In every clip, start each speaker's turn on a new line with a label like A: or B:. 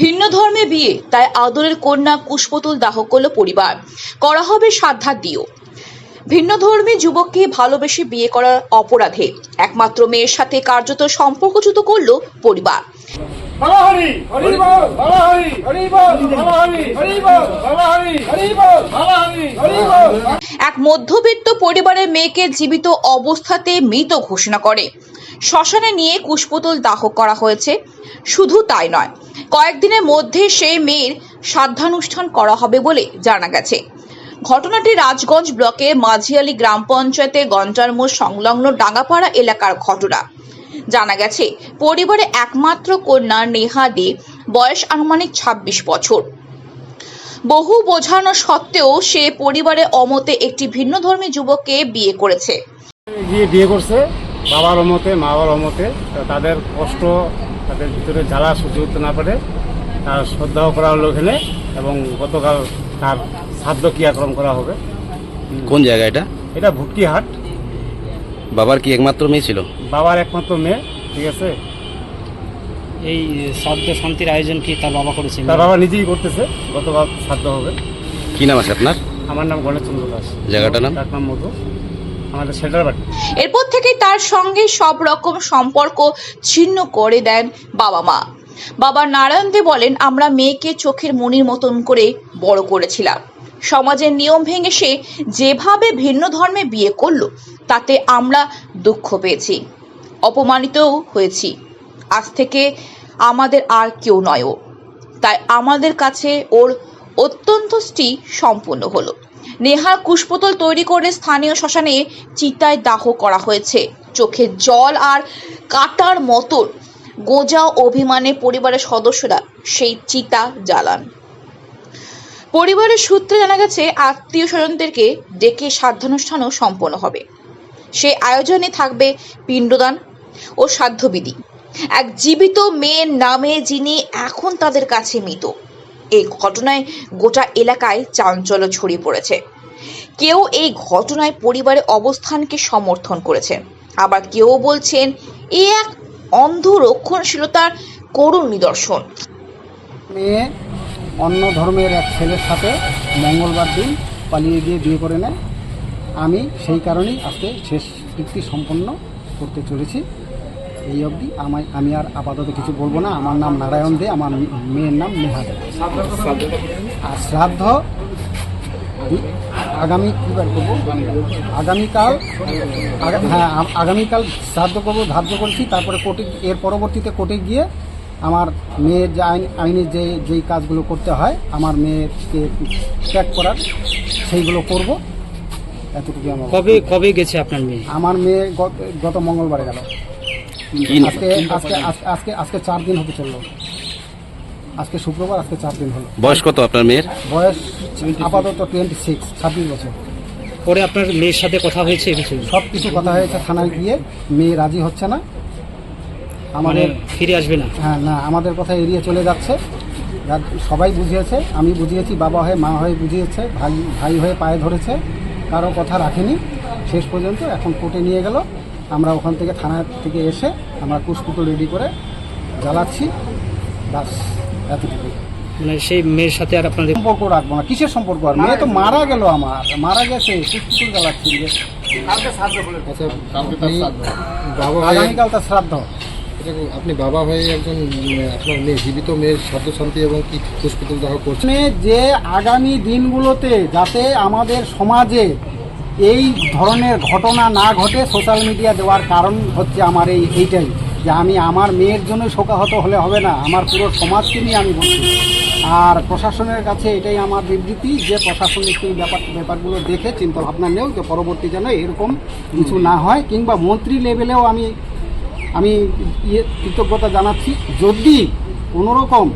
A: ভিন্ন ধর্মে বিয়ে তাই আদরের কন্যা কুশপুতুল দাহ করল পরিবার। করা হবে সাধ্যাদিও ভিন্ন ধর্মী যুবককে ভালোবেসে বিয়ে করার অপরাধে। একমাত্র মেয়ের সাথে কার্যত সম্পর্কচ্যুত করল পরিবার। এক মধ্যবিত্ত পরিবারের মেয়েকে জীবিত অবস্থাতে মৃত ঘোষণা করে। শ্মশানে নিয়ে কুশপুতুল দাহ করা হয়েছে। শুধু তাই নয়, কয়েকদিনের মধ্যে সেই মেয়ের শ্রাদ্ধানুষ্ঠান করা হবে বলে জানা গেছে। ঘটনাটি রাজগঞ্জ ব্লকে মাঝিয়ালি গ্রাম পঞ্চায়েতের গঞ্জার মোড় সংলগ্ন ডাঙ্গাপাড়া এলাকার ঘটনা। জানা গেছে পরিবারে একমাত্র কন্যা নেহা দে, বয়স আনুমানিক ছাব্বিশ বছর। বহু বোঝানো সত্ত্বেও সে পরিবারে অমতে একটি ভিন্ন ধর্মী যুবককে বিয়ে করেছে।
B: বিয়ে করছে। বাবার অমতে মা বাবার অমতে তাদের কষ্ট তাদের ভিতরে জ্বালা সহ্য করতে না পারে তার শ্রদ্ধাও করা হলো এখানে এবং গতকাল তার শ্রাদ্ধ ক্রিয়াক্রম করা হবে।
C: কোন জায়গা এটা?
B: এটা ভুটকি হাট
C: বাবার কি একমাত্র মেয়ে ছিল?
B: বাবার একমাত্র মেয়ে ঠিক আছে?
D: এই শ্রাদ্ধ শান্তির আয়োজন কি তার বাবা করেছেন
B: তার বাবা নিজেই করতেছে গতকাল শ্রাদ্ধ হবে।
C: কি নাম আছে আপনার?
B: আমার নাম গণেশ চন্দ্র দাস।
C: জায়গাটার নাম?
B: ডাক নাম মধু।
A: এরপর থেকে তার সঙ্গে সব রকম সম্পর্ক ছিন্ন করে দেন বাবা মা। বাবা নারায়ণ দে বলেন, আমরা মেয়েকে চোখের মনির মতন করে বড় করেছিলাম। সমাজের নিয়ম ভেঙে সে যেভাবে ভিন্ন ধর্মে বিয়ে করল, তাতে আমরা দুঃখ পেয়েছি, অপমানিতও হয়েছি। আজ থেকে আমাদের আর কেউ নয় তাই আমাদের কাছে ওর অত্যন্তষ্টি সম্পূর্ণ হলো। নেহার কুশপুতল তৈরি করে স্থানীয় শ্মশানে চিতায় দাহ করা হয়েছে। চোখে জল আর কাটার মতন গোজা অভিমানে পরিবারের সদস্যরা সেই চিতা জ্বালান। পরিবারের সূত্রে জানা গেছে, আত্মীয় স্বজনদেরকে ডেকে সাধ্যানুষ্ঠানও সম্পন্ন হবে। সেই আয়োজনে থাকবে পিণ্ডদান ও সাধ্যবিধি। এক জীবিত মেয়ের নামে যিনি এখন তাদের কাছে মৃত। এই ঘটনায় গোটা এলাকায় চাঞ্চল্য ছড়িয়ে পড়েছে। কেউ এই ঘটনায় পরিবারের অবস্থানকে সমর্থন করেছেন আবার কেউ বলছেন, এ এক অন্ধ রক্ষণশীলতার করুণ নিদর্শন।
E: মেয়ে অন্য ধর্মের এক ছেলের সাথে মঙ্গলবার দিন পালিয়ে গিয়ে বিয়ে করে নেয়। আমি সেই কারণেই আজকে শেষ কৃতি সম্পন্ন করতে চলেছি। এই অবধি। আমায় আমি আর আপাতত কিছু বলব না। আমার নাম নারায়ণ দে আমার মেয়ের নাম নেহা দে। আর শ্রাদ্ধ আগামী কী বার করব? আগামীকাল আগা- হ্যাঁ আগামীকাল শ্রাদ্ধ করব ধার্য করছি। তারপরে কোর্টে এর পরবর্তীতে কোর্টে গিয়ে আমার মেয়ের যে আইন আইনের যে যেই কাজগুলো করতে হয় আমার মেয়েকে ত্যাগ করার সেইগুলো করব। এতটুকু আমার
D: কবে কবে গেছে আপনার মেয়ে?
E: আমার মেয়ে গত- গত মঙ্গলবারে গেল? আজকে আজকে আজকে- আজকে আজকে চার দিন হতে চলল। আজকে শুক্রবার আজকে চার দিন হলো।
C: বয়স কত আপনার মেয়ের?
E: বয়স আপাতত টোয়েন্টি সিক্স ছাব্বিশ বছর।
D: পরে আপনার মেয়ের সাথে কথা হয়েছে এ
E: সব কিছু কথা হয়েছে থানায় গিয়ে মেয়ে রাজি হচ্ছে না।
D: মানে
E: আমাদের
D: ফিরে আসবে না?
E: হ্যাঁ না আমাদের কথা এড়িয়ে চলে যাচ্ছে। সবাই বুঝিয়েছে আমি বুঝিয়েছি বাবা হয়ে মা হয়ে বুঝিয়েছে ভাই ভাই হয়ে পায়ে ধরেছে কারও কথা রাখেনি। শেষ পর্যন্ত এখন কোর্টে নিয়ে গেল। আমরা ওখান থেকে থানা থেকে এসে আমরা কুসকুটো রেডি করে জ্বালাচ্ছি। বাস এতটুকু
D: মানে সেই মেয়ের সাথে আর আপনাদের
E: সম্পর্ক রাখব না কিসের সম্পর্ক? আর মেয়ে তো মারা গেল আমার মারা গেছে কুসকুটো জ্বালাচ্ছি।
F: আচ্ছা
E: আগামীকাল তার শ্রাদ্ধ।
F: আপনি বাবা হয়ে একজন আপনার মেয়ে জীবিত মেয়ের শব্দ শান্তি এবং কি পুষ্পিতুল দাহ করছেন
E: যে আগামী দিনগুলোতে যাতে আমাদের সমাজে এই ধরনের ঘটনা না ঘটে সোশ্যাল মিডিয়া দেওয়ার কারণ হচ্ছে আমার এই, এইটাই যে আমি আমার মেয়ের জন্য শোকাহত হলে হবে না, আমার পুরো সমাজকে নিয়ে আমি বলছি। আর প্রশাসনের কাছে এটাই আমার বিবৃতি যে প্রশাসনিক এই ব্যাপার, ব্যাপারগুলো দেখে চিন্তা ভাবনা নেও যে পরবর্তী যেন এরকম কিছু না হয়, কিংবা মন্ত্রী লেভেলেও আমি আমি ইয়ে কৃতজ্ঞতা জানাচ্ছি, যদি কোনোরকম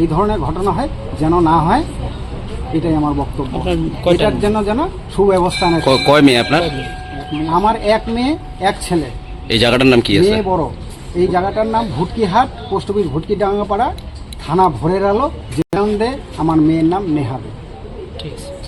E: এই ধরনের ঘটনা হয়, যেন না হয় এটাই আমার বক্তব্য। এটার জন্য যেন সুব্যবস্থা নেয়
C: কয় মেয়ে আপনার?
E: আমার এক মেয়ে এক ছেলে।
C: এই জায়গাটার নাম কি
E: মেয়ে বড়। এই জায়গাটার নাম ভুটকিহাট পোস্ট অফিস ভুটকি ডাঙ্গাপাড়া থানা ভোরের আলো যে আমার মেয়ের নাম নেহাবে।
D: ঠিক আছে।